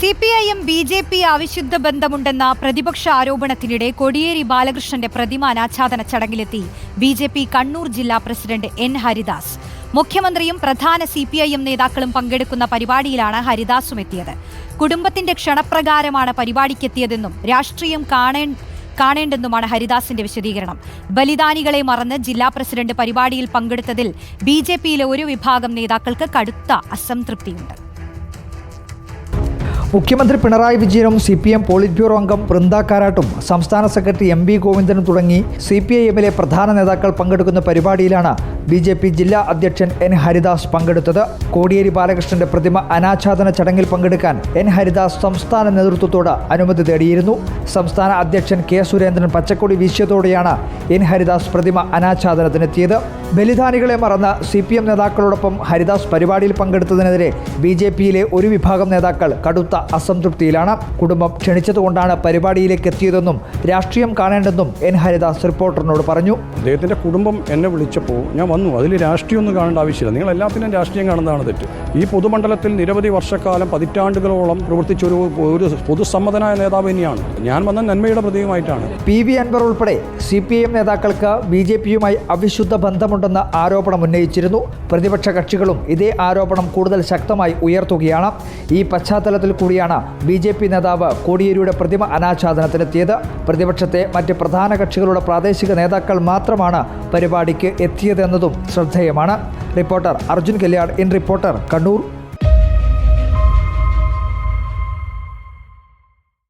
C P I M B J P അവിശുദ്ധ ബന്ധമുണ്ടെന്ന പ്രതിപക്ഷ ആരോപണത്തിനിടെ കോടിയേരി ബാലകൃഷ്ണന്റെ പ്രതിമ അനാച്ഛാദന ചടങ്ങിലെത്തി ബി ജെ പി കണ്ണൂർ ജില്ലാ പ്രസിഡന്റ് എൻ ഹരിദാസ്. മുഖ്യമന്ത്രിയും പ്രധാന സി പി ഐ എം നേതാക്കളും പങ്കെടുക്കുന്ന പരിപാടിയിലാണ് ഹരിദാസും എത്തിയത്. കുടുംബത്തിന്റെ ക്ഷണപ്രകാരമാണ് പരിപാടിക്കെത്തിയതെന്നും രാഷ്ട്രീയം കാണേ കാണേണ്ടെന്നുമാണ് ഹരിദാസിന്റെ വിശദീകരണം. ബലിദാനികളെ മറന്ന് ജില്ലാ പ്രസിഡന്റ് പരിപാടിയിൽ പങ്കെടുത്തതിൽ ബി ജെ പിയിലെ ഒരു വിഭാഗം നേതാക്കൾക്ക് കടുത്ത അസംതൃപ്തിയുണ്ട്. മുഖ്യമന്ത്രി പിണറായി വിജയനും C P M polit bureau അംഗം ബൃന്ദ കാരാട്ടും സംസ്ഥാന സെക്രട്ടറി എം വി ഗോവിന്ദനും തുടങ്ങി സി പി ഐ എമ്മിലെ പ്രധാന നേതാക്കൾ പങ്കെടുക്കുന്ന പരിപാടിയിലാണ് ബി ജെ പി ജില്ലാ അധ്യക്ഷൻ എൻ ഹരിദാസ് പങ്കെടുത്തത് കോടിയേരി ബാലകൃഷ്ണന്റെ പ്രതിമ അനാച്ഛാദന ചടങ്ങിൽ പങ്കെടുക്കാൻ എൻ ഹരിദാസ് സംസ്ഥാന നേതൃത്വത്തോട് അനുമതി തേടിയിരുന്നു. സംസ്ഥാന അധ്യക്ഷൻ കെ സുരേന്ദ്രൻ പച്ചക്കൊടി വീശിയതോടെയാണ് എൻ ഹരിദാസ് പ്രതിമ അനാച്ഛാദനത്തിനെത്തിയത്. ബലിദാനികളെ മറന്ന് സി പി എം നേതാക്കളോടൊപ്പം ഹരിദാസ് പരിപാടിയിൽ പങ്കെടുത്തതിനെതിരെ ബി ജെ പിയിലെ ഒരു വിഭാഗം നേതാക്കൾ കടുത്ത അസംതൃപ്തിയിലാണ്. കുടുംബം ക്ഷണിച്ചതുകൊണ്ടാണ് പരിപാടിയിലേക്ക് എത്തിയതെന്നും രാഷ്ട്രീയം കാണേണ്ടെന്നും എൻ ഹരിദാസ് റിപ്പോർട്ടറിനോട് പറഞ്ഞു. അദ്ദേഹത്തിന്റെ കുടുംബം എന്നെ വിളിച്ചപ്പോൾ ഞാൻ വന്നു. അതിൽ രാഷ്ട്രീയമൊന്നും കാണേണ്ട ആവശ്യമില്ല. നിങ്ങൾ എല്ലാത്തിനും രാഷ്ട്രീയം കാണുന്നതാണ് തെറ്റ്. ഈ പൊതുമണ്ഡലത്തിൽ നിരവധി വർഷക്കാലം പതിറ്റാണ്ടുകളോളം പ്രവർത്തിച്ചൊരു ഒരു പൊതുസമ്മതനായ നേതാവ് തന്നെയാണ് ഞാൻ വന്ന നന്മയുടെ പ്രതീകമായിട്ടാണ്. പി വി അൻവർ ഉൾപ്പെടെ സി പി എം നേതാക്കൾക്ക് ബി ജെ പിയുമായി അവിശുദ്ധ ബന്ധമുണ്ടെന്ന ആരോപണം ഉന്നയിച്ചിരുന്നു. പ്രതിപക്ഷ കക്ഷികളും ഇതേ ആരോപണം കൂടുതൽ ശക്തമായി ഉയർത്തുകയാണ്. ഈ പശ്ചാത്തലത്തിൽ കൂടിയാണ് ബി ജെ പി നേതാവ് കോടിയേരിയുടെ പ്രതിമ അനാച്ഛാദനത്തിനെത്തിയത്. പ്രതിപക്ഷത്തെ മറ്റ് പ്രധാന കക്ഷികളുടെ പ്രാദേശിക നേതാക്കൾ മാത്രമാണ് പരിപാടിക്ക് എത്തിയതെന്നതും ശ്രദ്ധേയമാണ് reporter Arjun Kalyan in reporter Kannur